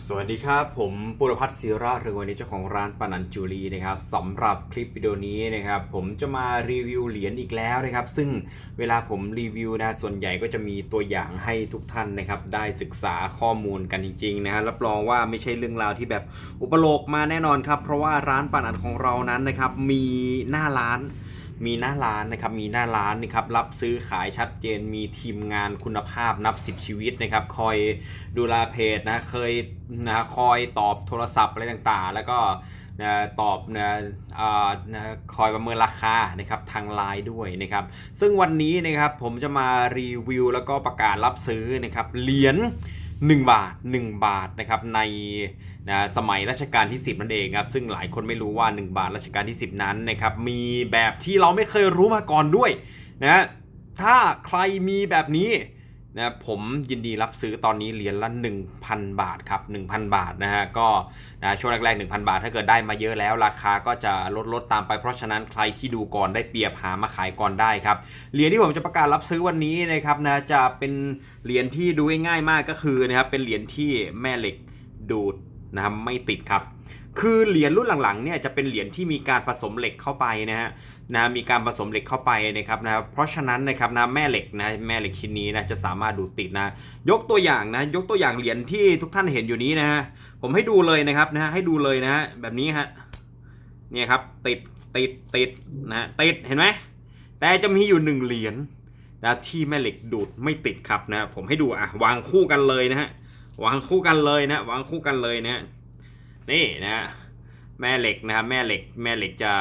สวัสดีครับ ผมปุรพัฒน์ศิระเรืองวันนี้เจ้าของร้านปนันจูรีนะครับสำหรับคลิปวิดีโอนี้นะครับผมจะมารีวิวเหรียญอีกแล้วนะครับ ซึ่งเวลาผมรีวิวนะส่วนใหญ่ก็จะมีตัวอย่างให้ทุกท่านนะครับ ได้ศึกษาข้อมูลกันจริงๆนะฮะรับรองว่าไม่ใช่เรื่องราวที่แบบอุปโลกมาแน่นอนครับ เพราะว่าร้านปนันของเรานั้นนะครับมีหน้าร้าน มีหน้าร้านนะครับ มีหน้าร้านนะครับ รับซื้อขายชัดเจน มีทีมงานคุณภาพนับ 10 ชีวิตนะครับ คอยดูแลเพจนะ เคยนะคอยตอบโทรศัพท์อะไรต่างๆ แล้วก็นะตอบนะอ่านะคอยประเมินราคานะครับทางไลน์ด้วยนะครับ ซึ่งวันนี้นะครับผมจะมารีวิวแล้วก็ประกาศรับซื้อนะครับเหรียญ 1 บาท 1 บาทนะครับในนะสมัยรัชกาลที่ 10 นั่นเองครับซึ่งหลายคนไม่รู้ว่า 1 บาทรัชกาลที่ 10 นั้นนะครับมีแบบที่เราไม่เคยรู้มาก่อนด้วยนะถ้าใครมีแบบนี้ นะผมยินดีรับซื้อตอนนี้เหรียญละ 1,000 บาทครับ 1,000 บาทนะฮะก็นะช่วงแรกๆ 1,000 บาท ถ้าเกิดได้มาเยอะแล้ว ราคาก็จะลดลดตามไปเพราะฉะนั้นใครที่ดูก่อนได้เปรียบหามาขายก่อนได้ครับเหรียญที่ผมจะประกาศรับซื้อวันนี้นะครับนะจะเป็นเหรียญที่ดูง่ายๆมากก็คือนะครับเป็นเหรียญที่แม่เหล็กดูด นะครับไม่ติดครับคือเหรียญรุ่นหลังๆเนี่ยจะเป็นเหรียญที่มีการผสมเหล็กเข้าไปนะฮะนะมีการผสมเหล็กเข้าไปนะครับนะเพราะฉะนั้นนะครับนะแม่เหล็กนะแม่เหล็กชิ้นนี้นะจะสามารถดูดติดนะยกตัวอย่างนะยกตัวอย่างเหรียญที่ทุกท่านเห็นอยู่นี้นะฮะผมให้ดูเลยนะครับนะให้ดูเลยนะฮะแบบนี้ฮะเนี่ยครับติดติดติดนะติดเห็นไหมแต่จะมีอยู่หนึ่งเหรียญนะที่แม่เหล็กดูดไม่ติดครับนะผมให้ดูอะวางคู่กันเลยนะฮะ วางคู่กันเลยนะวางคู่กันเลยนะนี่นะฮะแม่เหล็กนะครับแม่เหล็กแม่เหล็กจะ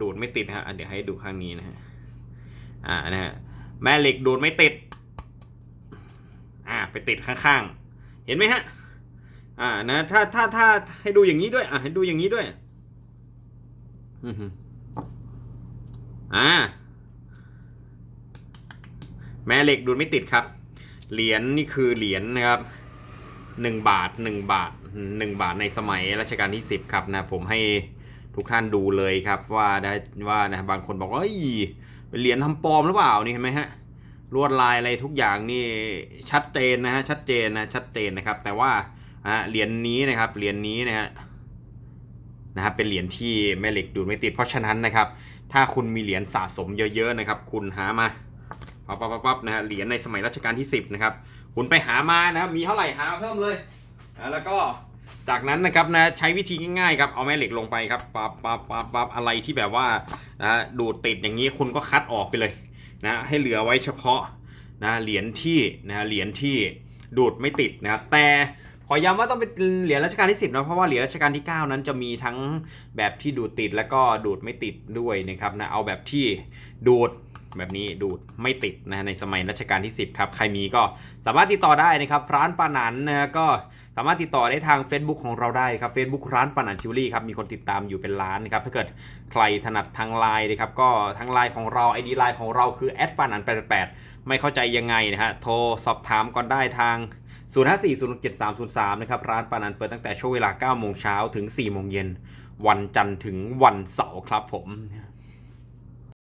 ดูดไม่ติดนะฮะเดี๋ยวให้ดูข้างนี้นะฮะอ่านะฮะแม่เหล็กดูดไม่ติดอ่าไปติดข้างๆ เห็นไหมฮะอ่านะถ้าถ้าถ้าให้ดูอย่างนี้ด้วยอะให้ดูอย่างนี้ด้วยอือหืออ่าแม่เหล็กดูดไม่ติดครับ เหรียญนี่คือเหรียญนะครับ หนึ่งบาทหนึ่งบาทหนึ่งบาทในสมัยรัชกาลที่สิบครับนะผมให้ทุกท่านดูเลยครับว่าได้ว่านะบางคนบอกว่าเอ้ยเป็นเหรียญทำปลอมหรือเปล่านี่เห็นไหมฮะลวดลายอะไรทุกอย่างนี่ชัดเจนนะฮะชัดเจนนะชัดเจนนะครับ แต่ว่าเหรียญนี้นะครับเหรียญนี้นะฮะนะครับเป็นเหรียญที่แม่เหล็กดูดไม่ติดเพราะฉะนั้นนะครับ ถ้าคุณมีเหรียญสะสมเยอะๆนะครับ คุณหามาปั๊บปั๊บปั๊บปั๊บนะฮะเหรียญในสมัยรัชกาลที่ 10 นะครับ คุณไปหามานะครับมีเท่าไหร่หาเพิ่มเลยแล้วก็จากนั้นนะครับนะใช้วิธีง่ายๆครับเอาแม่เหล็กลงไปครับปั๊บปั๊บปั๊บปั๊บอะไรที่แบบว่านะดูดติดอย่างนี้คุณก็คัดออกไปเลยนะให้เหลือไว้เฉพาะนะเหรียญที่นะเหรียญที่ดูดไม่ติดนะครับแต่ขอย้ำว่าต้องเป็นเหรียญรัชกาลที่ 10นะเพราะว่าเหรียญรัชกาลที่ 9 นั้นจะมีทั้งแบบที่ดูดติดแล้วก็ดูดไม่ติดด้วยนะครับนะเอาแบบที่ดูด แบบนี้ดูดไม่ติดนะในสมัยรัชกาลที่ 10 ครับ ใครมีก็สามารถติดต่อได้นะครับ ร้านปานันนะก็สามารถติดต่อได้ทาง Facebook ของเราได้ครับ Facebook ร้านปานันชิวลี่ครับ มีคนติดตามอยู่เป็นล้านนะครับ ถ้าเกิดใครถนัดทางไลน์นะครับ ก็ทางไลน์ของเราไอดีไลน์ของเราคือแอดปานัน88ไม่เข้าใจยังไงนะฮะ โทรสอบถามก่อนได้ทาง 05407303 นะครับ ร้านปานันเปิดตั้งแต่ช่วงเวลา9โมงเช้าถึง4โมงเย็น วันจันทร์ถึงวันเสาร์ครับผม